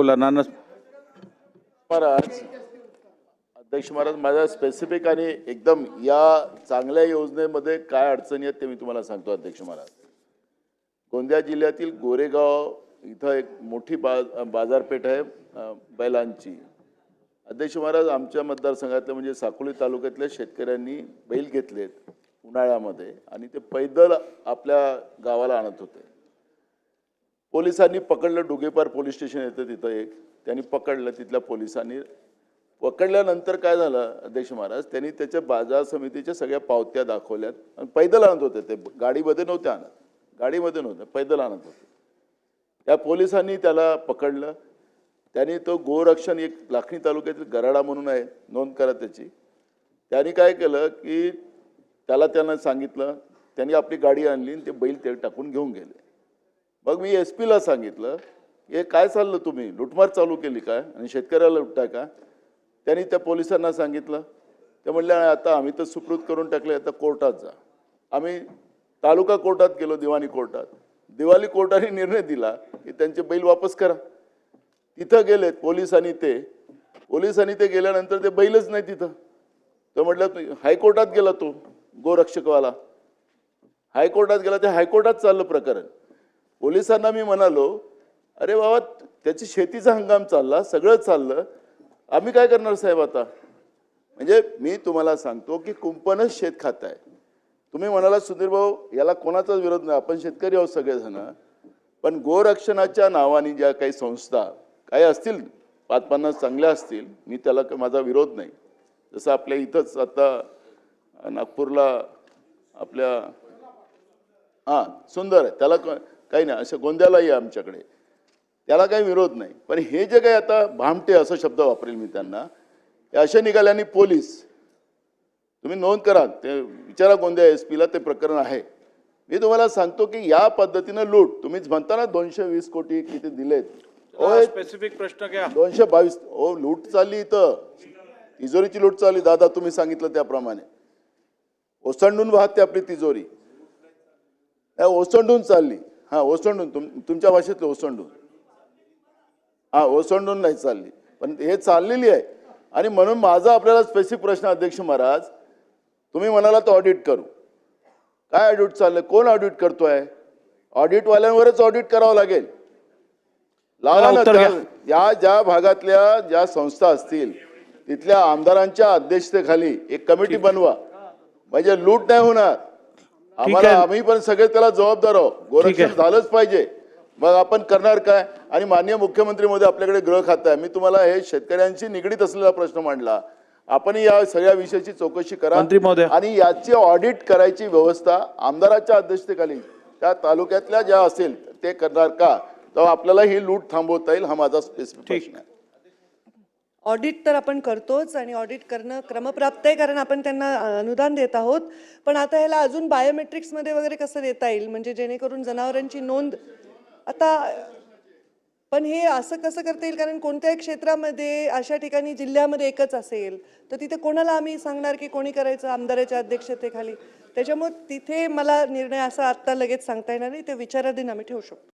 बोला नाना. महाराज अध्यक्ष महाराज माझ्या स्पेसिफिक आणि एकदम या चांगल्या योजनेमध्ये काय अडचणी आहेत ते मी तुम्हाला सांगतो अध्यक्ष महाराज. गोंदिया जिल्ह्यातील गोरेगाव इथं एक मोठी बा बाजारपेठ आहे बैलांची. अध्यक्ष महाराज आमच्या मतदारसंघातल्या म्हणजे साकोली तालुक्यातल्या शेतकऱ्यांनी बैल घेतलेत उन्हाळ्यामध्ये आणि ते पैदल आपल्या गावाला आणत होते. पोलिसांनी पकडलं डुगेपार पोलीस स्टेशन येतं तिथं एक. त्यांनी पकडलं तिथल्या पोलिसांनी पकडल्यानंतर काय झालं अध्यक्ष महाराज? त्यांनी त्याच्या बाजार समितीच्या सगळ्या पावत्या दाखवल्यात. आणि पैदल आणत होते ते. गाडीमध्ये नव्हते आणत. गाडीमध्ये नव्हते. पैदल आणत होते. त्या पोलिसांनी त्याला पकडलं. त्यांनी तो गोरक्षण एक लाखणी तालुक्यातील गराडा म्हणून आहे नोंद करा त्याची. त्यांनी काय केलं की त्याला त्यांना सांगितलं त्यांनी आपली गाडी आणली आणि ते बैल ते टाकून घेऊन गेले. मग मी एस पीला सांगितलं हे काय चाललं तुम्ही? लुटमार चालू केली काय? आणि शेतकऱ्याला लुटताय का? त्यांनी त्या पोलिसांना सांगितलं. ते म्हणले आता आम्ही तर सुकृत करून टाकले आता कोर्टात जा. आम्ही तालुका कोर्टात गेलो दिवाणी कोर्टात. दिवाळी कोर्टाने निर्णय दिला की त्यांचे बैल वापस करा. तिथं गेलेत पोलिसांनी ते. पोलिसांनी ते गेल्यानंतर ते बैलच नाही तिथं. तो म्हटलं हायकोर्टात गेला तो गोरक्षकवाला. हायकोर्टात गेला ते हायकोर्टात चाललं प्रकरण. पोलिसांना मी म्हणालो अरे बाबा त्याची शेतीचा हंगाम चालला सगळं चाललं. आम्ही काय करणार साहेब आता? म्हणजे मी तुम्हाला सांगतो की कुंपणच शेत खात आहे. तुम्ही म्हणाला सुधीर भाऊ याला कोणाचाच विरोध नाही. आपण शेतकरी आहोत सगळेजण. पण गोरक्षणाच्या नावाने ज्या काही संस्था काही असतील पाच पन्नास चांगल्या असतील मी त्याला माझा विरोध नाही. जसं आपल्या इथंच आता नागपूरला आपल्या हां सुंदर आहे. त्याला क- काही नाही असं गोंद्यालाही आहे आमच्याकडे. त्याला काही विरोध नाही. पण हे जे काही आता भामटे असं शब्द वापरेल मी त्यांना हे असे निघाल्याने पोलीस तुम्ही नोंद करा ते विचारा गोंदिया एस पीला ते प्रकरण आहे. मी तुम्हाला सांगतो की या पद्धतीनं लूट तुम्हीच म्हणता ना दोनशे वीस कोटी किती दिलेत. स्पेसिफिक प्रश्न घ्या. दोनशे बावीस ओ लूट चालली इथं. तिजोरीची लूट चालली दादा तुम्ही सांगितलं त्याप्रमाणे. ओसंडून वाहते आपली तिजोरी. ओसंडून चालली. हा ओसंडून तुम तुमच्या भाषेतलं ओसंडून. हा ओसंडून नाही चालली. पण हे चाललेली आहे. आणि म्हणून माझा आपल्याला स्पेसिफिक प्रश्न अध्यक्ष महाराज तुम्ही म्हणाला तर ऑडिट करू. काय ऑडिट चाललंय? कोण ऑडिट करतोय? ऑडिटवाल्यांवरच ऑडिट करावं लागेल. त्या- या ज्या भागातल्या ज्या संस्था असतील तिथल्या आमदारांच्या अध्यक्षतेखाली एक कमिटी बनवा. म्हणजे लूट नाही होणार. आम्हाला. आम्ही पण सगळे त्याला जबाबदार आहोत. गोरक्षण. झालंच पाहिजे. मग आपण करणार काय? आणि माननीय मुख्यमंत्री मोदी आपल्याकडे गृह खातं आहे. मी तुम्हाला हे शेतकऱ्यांशी निगडीत असलेला प्रश्न मांडला. आपण या सगळ्या विषयाची चौकशी करा. आणि याची ऑडिट करायची व्यवस्था आमदाराच्या अध्यक्षतेखाली त्या तालुक्यातल्या ज्या असेल ते करणार का? तेव्हा आपल्याला ही लूट थांबवता येईल. हा माझा स्पेसिफिक प्रश्न आहे. ऑडिट तर आपण करतोच आणि ऑडिट करणं क्रमप्राप्त आहे कारण आपण त्यांना अनुदान देत आहोत. पण आता ह्याला अजून बायोमेट्रिक्समध्ये वगैरे कसं देता येईल? म्हणजे जेणेकरून जनावरांची नोंद आता पण हे असं कसं करता येईल? कारण कोणत्याही क्षेत्रामध्ये अशा ठिकाणी जिल्ह्यामध्ये एकच असेल तर तिथे कोणाला आम्ही सांगणार की कोणी करायचं? आमदाराच्या अध्यक्षतेखाली. त्याच्यामुळे तिथे मला निर्णय असा आत्ता लगेच सांगता येणार नाही. ते विचाराधीन आम्ही ठेवू शकतो.